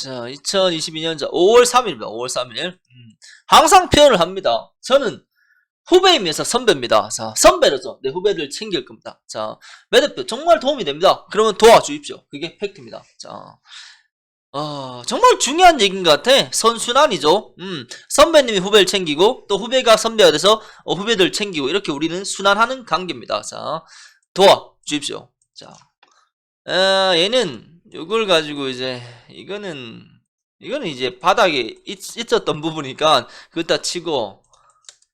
자, 2022년 자 5월 3일입니다. 5월 3일. 음, 항상 표현을 합니다. 저는 후배이면서 선배입니다. 자, 선배로서 내 후배들 챙길 겁니다. 자, 매듭표 정말 도움이 됩니다. 그러면 도와주십시오. 그게 팩트입니다. 자, 어, 정말 중요한 얘기인 것 같아. 선순환이죠. 음, 선배님이 후배를 챙기고, 또 후배가 선배가 돼서, 어, 후배들 챙기고, 이렇게 우리는 순환하는 관계입니다. 자, 도와주십시오. 자, 어, 얘는, 이걸 가지고 이제, 이거는, 이거는 이제 바닥에 있, 있었던 부분이니까, 그거 치고,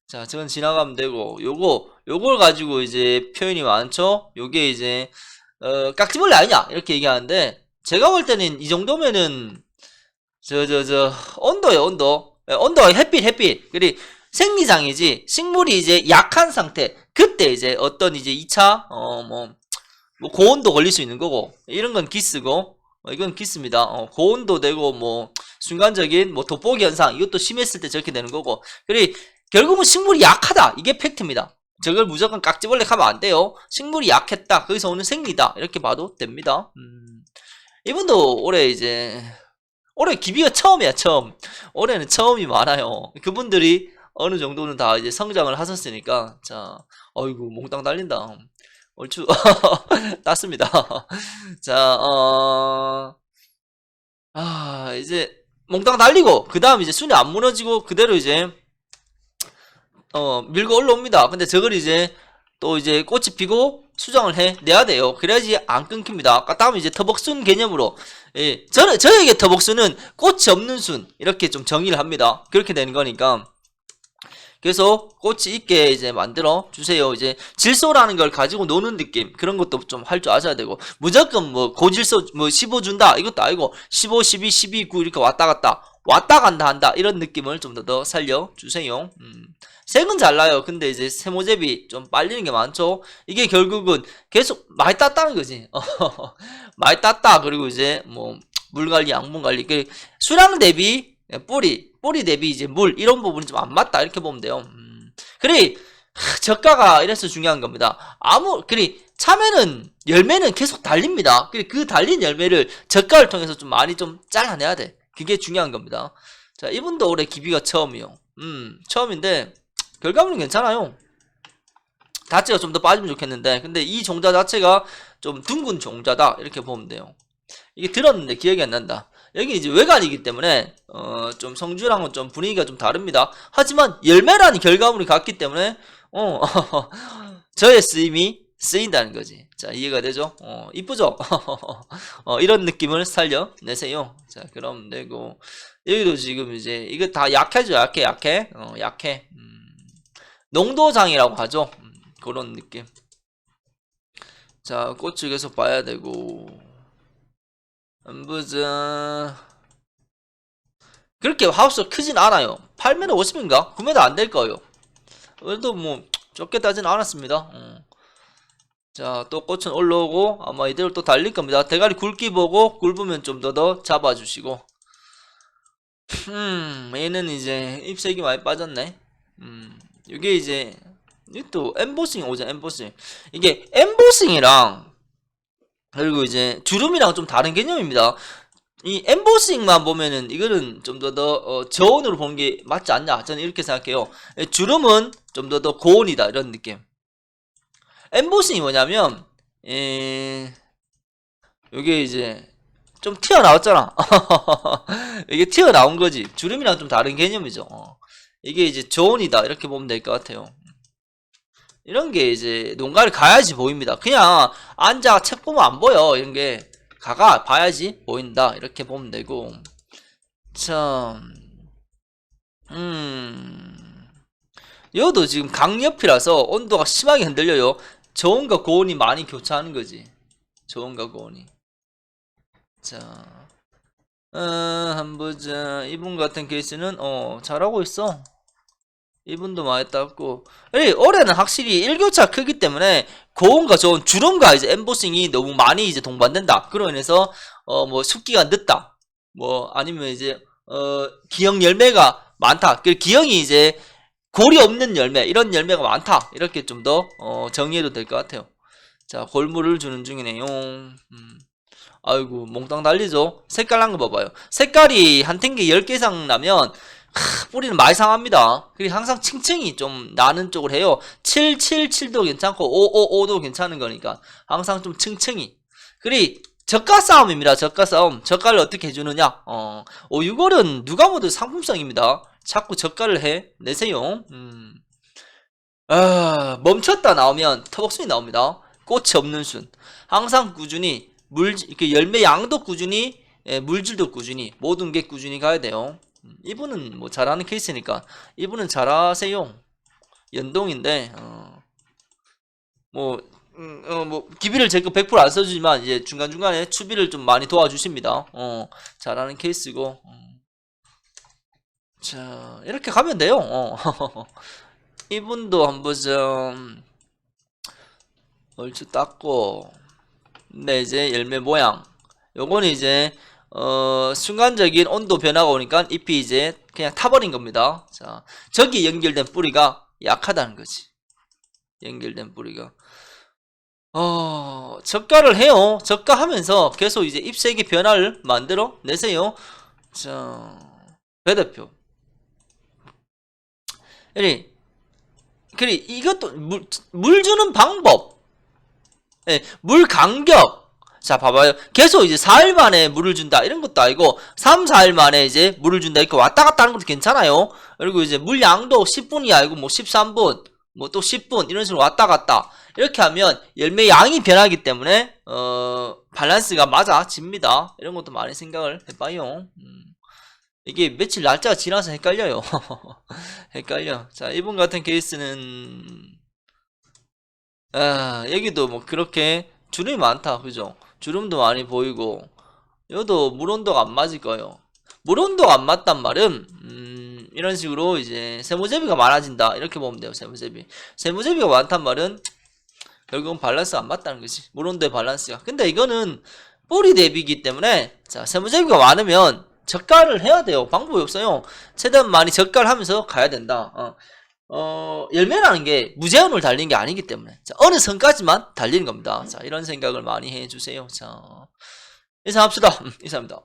자, 저건 지나가면 되고, 요거, 요걸 가지고 이제 표현이 많죠? 요게 이제, 어, 깍지벌레 아니냐? 이렇게 얘기하는데, 제가 볼 때는 이 정도면은, 저, 저, 저, 온도요, 온도. 예, 온도가 햇빛, 햇빛. 그리, 생리장이지, 식물이 이제 약한 상태. 그때 이제 어떤 이제 2차, 어, 뭐, 뭐, 고온도 걸릴 수 있는 거고, 이런 건 기스고, 어, 이건 기스입니다. 어, 고온도 되고, 뭐, 순간적인, 뭐, 돋보기 현상, 이것도 심했을 때 저렇게 되는 거고, 그리, 결국은 식물이 약하다. 이게 팩트입니다. 저걸 무조건 깍지벌레 하면 안 돼요. 식물이 약했다. 거기서 오는 생리다. 이렇게 봐도 됩니다. 음, 이분도 올해 이제, 올해 기비가 처음이야, 처음. 올해는 처음이 많아요. 그분들이 어느 정도는 다 이제 성장을 하셨으니까, 자, 어이구, 몽땅 달린다. 얼추, 땄습니다. 자, 어, 아, 이제, 몽땅 달리고, 그 다음 이제 순위 안 무너지고, 그대로 이제, 어, 밀고 올라옵니다. 근데 저걸 이제, 또 이제 꽃이 피고, 수정을 해 내야 돼요. 그래야지 안 끊깁니다. 다음에 이제 터벅순 개념으로, 예, 저는, 저에게 터벅순은 꽃이 없는 순, 이렇게 좀 정의를 합니다. 그렇게 되는 거니까. 그래서 꽃이 있게 이제 만들어 주세요. 이제 질소라는 걸 가지고 노는 느낌 그런 것도 좀 할 줄 아셔야 되고 무조건 뭐 고질소 뭐 15 준다 이것도 아니고 15, 12, 12, 9 이렇게 왔다 갔다 왔다 간다 한다 이런 느낌을 좀더더 살려 주세요. 음. 색은 잘 나요. 근데 이제 세모제비 좀 빨리는 게 많죠. 이게 결국은 계속 많이 땄다는 거지. 많이 땄다. 그리고 이제 뭐 물 관리, 양분 관리, 그 수량 대비 뿌리, 뿌리 대비 이제 물 이런 부분이 좀 안 맞다 이렇게 보면 돼요. 음. 하, 저가가 이래서 중요한 겁니다. 아무 그래 참외는 열매는 계속 달립니다. 그래 그 달린 열매를 저가를 통해서 좀 많이 좀 잘라내야 돼. 그게 중요한 겁니다. 자 이분도 올해 기비가 처음이요. 음 처음인데 결과물은 괜찮아요. 다치가 좀 더 빠지면 좋겠는데 근데 이 종자 자체가 좀 둥근 종자다 이렇게 보면 돼요. 이게 들었는데 기억이 안 난다. 여기 이제 외관이기 때문에 어, 좀 성주랑은 좀 분위기가 좀 다릅니다. 하지만 열매라는 결과물이 같기 때문에 어, 저의 쓰임이 쓰인다는 거지. 자 이해가 되죠? 어, 이쁘죠? 어, 이런 느낌을 살려내세요. 자 그럼 되고 여기도 지금 이제 이거 다 약해져 약해 약해 어, 약해 음, 농도장이라고 하죠. 음, 그런 느낌. 자 꽃을 계속 봐야 되고 보자. 그렇게 하우스가 크진 않아요. 8m 50인가? 9m 안 될 거예요. 그래도 뭐 적게 따진 않았습니다. 어. 자, 또 꽃은 올라오고 아마 이대로 또 달릴 겁니다. 대가리 굵기 보고 굵으면 좀 더 더 잡아주시고. 음, 얘는 이제 ip색이 많이 빠졌네. 음, 이게 이제 이또 엠보싱 오죠, 엠보싱. 이게 엠보싱이랑 그리고 이제 주름이랑 좀 다른 개념입니다. 이 엠보싱만 보면은 이거는 좀 더더 어, 저온으로 보는 게 맞지 않냐? 저는 이렇게 생각해요. 예, 주름은 좀더더 고온이다 이런 느낌. 엠보싱이 뭐냐면 에... 이게 이제 좀 튀어나왔잖아. 이게 튀어나온 거지. 주름이랑 좀 다른 개념이죠. 어. 이게 이제 저온이다 이렇게 보면 될 것 같아요. 이런 게 이제 농가를 가야지 보입니다. 그냥 앉아 책 보면 안 보여. 이런 게 가가 봐야지 보인다. 이렇게 보면 되고. 참, 음, 여도 지금 강 옆이라서 온도가 심하게 흔들려요. 저온과 고온이 많이 교차하는 거지. 저온과 고온이. 자, 어, 한번 보자. 이분 같은 케이스는 어 잘하고 있어. 이분도 많이 땄고. 올해는 확실히 일교차 크기 때문에 고온과 저온 주름과 이제 엠보싱이 너무 많이 이제 동반된다. 그로 인해서 어 뭐 숙기가 늦다. 뭐 아니면 이제 어 기형 열매가 많다. 그 기형이 이제 골이 없는 열매 이런 열매가 많다. 이렇게 좀 더 어 정리해도 될 것 같아요. 자 골무를 주는 중이네요. 음. 아이고 몽땅 달리죠? 색깔 난 거 봐봐요. 색깔이 한 탱게 10개 이상 나면 하, 뿌리는 많이 상합니다. 그리고 항상 층층이 좀 나는 쪽을 해요. 777도 괜찮고 555도 괜찮은 거니까 항상 좀 층층이. 그리고 저가 싸움입니다. 저가 싸움. 저가를 어떻게 해주느냐? 어, 565은 누가 뭐든 상품성입니다. 자꾸 저가를 해. 내세요. 음. 아, 멈췄다 나오면 터벅순이 나옵니다. 꽃이 없는 순. 항상 꾸준히 물 이렇게 열매 양도 꾸준히 예, 물질도 꾸준히 모든 게 꾸준히 가야 돼요. 음, 이분은 뭐 잘하는 케이스니까 이분은 잘하세요. 연동인데 어, 뭐 음, 어, 뭐 기비를 제거 100%안 써주지만 이제 중간 중간에 추비를 좀 많이 도와주십니다. 어, 잘하는 케이스고. 음. 자 이렇게 가면 돼요. 어. 이분도 한번 좀 얼추 닦고 네 이제 열매 모양 요거는 이제 어 순간적인 온도 변화가 오니까 잎이 이제 그냥 타버린 겁니다. 자 저기 연결된 뿌리가 약하다는 거지. 연결된 뿌리가. 어 적가를 해요. 적가하면서 계속 이제 잎색의 변화를 만들어 내세요. 자 배 대표. 그리. 그리 이것도 물, 물 주는 방법. 예, 물 간격. 자, 봐봐요. 계속 이제 4일 만에 물을 준다. 이런 것도 아니고, 3, 4일 만에 이제 물을 준다. 이렇게 왔다 갔다 하는 것도 괜찮아요. 그리고 이제 물 양도 10분이 아니고 뭐 13분, 뭐 또 10분, 이런 식으로 왔다 갔다. 이렇게 하면 열매 양이 변하기 때문에, 어, 밸런스가 맞아집니다. 이런 것도 많이 생각을 해봐요. 음. 이게 며칠 날짜가 지나서 헷갈려요. 헷갈려. 자, 이분 같은 케이스는, 아, 여기도 뭐 그렇게 주름이 많다. 그죠? 주름도 많이 보이고, 여도 물 온도가 안 맞을 거예요. 물 온도가 안 맞단 말은, 음, 이런 식으로 이제 세모제비가 많아진다. 이렇게 보면 돼요. 세모제비. 세모제비가 많단 말은, 결국은 밸런스가 안 맞다는 거지. 물 온도의 밸런스가. 근데 이거는 뿌리 대비이기 때문에, 자, 세모제비가 많으면 적가를 해야 돼요. 방법이 없어요. 최대한 많이 적가를 하면서 가야 된다. 어. 어, 열매라는 게 무제한으로 달리는 게 아니기 때문에 자, 어느 선까지만 달리는 겁니다. 자, 이런 생각을 많이 해주세요. 자, 이상합시다. 음, 이상합니다.